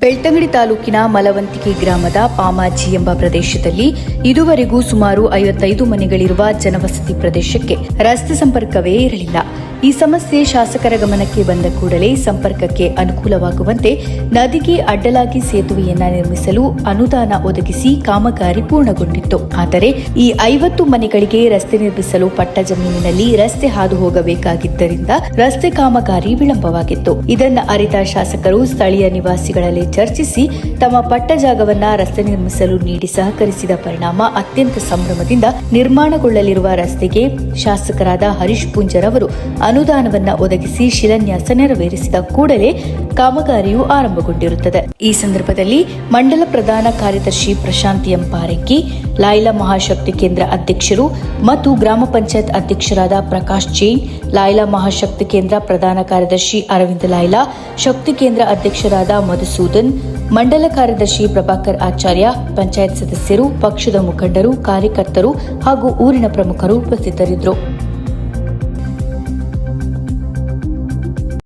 ಬೆಳ್ತಂಗಡಿ ತಾಲೂಕಿನ ಮಲವಂತಿಕೆ ಗ್ರಾಮದ ಪಾಮಾಜಿ ಎಂಬ ಪ್ರದೇಶದಲ್ಲಿ ಇದುವರೆಗೂ ಸುಮಾರು ಐವತ್ತೈದು ಮನೆಗಳಿರುವ ಜನವಸತಿ ಪ್ರದೇಶಕ್ಕೆ ರಸ್ತೆ ಸಂಪರ್ಕವೇ ಇರಲಿಲ್ಲ. ಈ ಸಮಸ್ಯೆ ಶಾಸಕರ ಗಮನಕ್ಕೆ ಬಂದ ಕೂಡಲೇ ಸಂಪರ್ಕಕ್ಕೆ ಅನುಕೂಲವಾಗುವಂತೆ ನದಿಗೆ ಅಡ್ಡಲಾಗಿ ಸೇತುವೆಯನ್ನ ನಿರ್ಮಿಸಲು ಅನುದಾನ ಒದಗಿಸಿ ಕಾಮಗಾರಿ ಪೂರ್ಣಗೊಂಡಿತ್ತು. ಆದರೆ ಈ ಐವತ್ತು ಮನೆಗಳಿಗೆ ರಸ್ತೆ ನಿರ್ಮಿಸಲು ಪಟ್ಟ ಜಮೀನಿನಲ್ಲಿ ರಸ್ತೆ ಹಾದು ಹೋಗಬೇಕಾಗಿದ್ದರಿಂದ ರಸ್ತೆ ಕಾಮಗಾರಿ ವಿಳಂಬವಾಗಿತ್ತು. ಇದನ್ನು ಅರಿತ ಶಾಸಕರು ಸ್ಥಳೀಯ ನಿವಾಸಿಗಳಲ್ಲಿ ಚರ್ಚಿಸಿ ತಮ್ಮ ಪಟ್ಟ ಜಾಗವನ್ನ ರಸ್ತೆ ನಿರ್ಮಿಸಲು ನೀಡಿ ಸಹಕರಿಸಿದ ಪರಿಣಾಮ ಅತ್ಯಂತ ಸಂಭ್ರಮದಿಂದ ನಿರ್ಮಾಣಗೊಳ್ಳಲಿರುವ ರಸ್ತೆಗೆ ಶಾಸಕರಾದ ಹರೀಶ್ ಪೂಂಜರ್ ಅವರು ಅನುದಾನವನ್ನ ಒದಗಿಸಿ ಶಿಲಾನ್ಯಾಸ ನೆರವೇರಿಸಿದ ಕೂಡಲೇ ಕಾಮಗಾರಿಯು ಆರಂಭಗೊಂಡಿರುತ್ತದೆ. ಈ ಸಂದರ್ಭದಲ್ಲಿ ಮಂಡಲ ಪ್ರಧಾನ ಕಾರ್ಯದರ್ಶಿ ಪ್ರಶಾಂತ್ ಎಂ ಪಾರೆಕ್ಕಿ ಲಾಯ್ಲಾ ಮಹಾಶಕ್ತಿ ಕೇಂದ್ರ ಅಧ್ಯಕ್ಷರು ಮತ್ತು ಗ್ರಾಮ ಪಂಚಾಯತ್ ಅಧ್ಯಕ್ಷರಾದ ಪ್ರಕಾಶ್ ಜೈನ್ ಲಾಯ್ಲಾ ಮಹಾಶಕ್ತಿ ಕೇಂದ್ರ ಪ್ರಧಾನ ಕಾರ್ಯದರ್ಶಿ ಅರವಿಂದ ಲಾಯ್ಲಾ ಶಕ್ತಿ ಕೇಂದ್ರ ಅಧ್ಯಕ್ಷರಾದ ಮಧುಸೂದನ್, ಮಂಡಲ ಕಾರ್ಯದರ್ಶಿ ಪ್ರಭಾಕರ್ ಆಚಾರ್ಯ, ಪಂಚಾಯತ್ ಸದಸ್ಯರು, ಪಕ್ಷದ ಮುಖಂಡರು, ಕಾರ್ಯಕರ್ತರು ಹಾಗೂ ಊರಿನ ಪ್ರಮುಖರು ಉಪಸ್ಥಿತರಿದ್ದರು.